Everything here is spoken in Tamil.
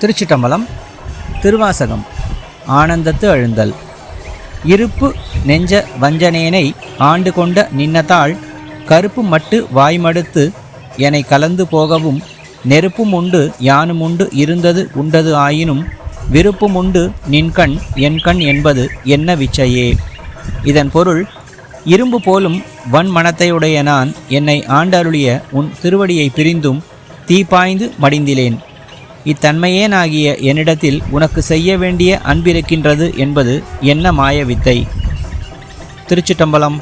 திருச்சிட்டம்பலம் திருவாசகம் ஆனந்தத்து அழுந்தல். இருப்பு நெஞ்ச வஞ்சனேனை ஆண்டு கொண்ட நின்னதாள் கருப்பு மட்டு வாய்மடுத்து என்னை கலந்து போகவும் நெருப்பும் உண்டு யானும் உண்டு இருந்தது உண்டது ஆயினும் விருப்பும் உண்டு நின்கண் என் கண் என்பது என்ன விச்சையே? இதன் பொருள் இரும்பு போலும் வன்மனத்தையுடைய நான் என்னை ஆண்டருளிய உன் திருவடியை பிரிந்தும் தீ பாய்ந்து மடிந்திலேன். இத்தன்மையேனாகிய என்னிடத்தில் உனக்கு செய்ய வேண்டிய அன்பிருக்கின்றது என்பது என்ன மாய வித்தை திருச்சிட்டம்பலம்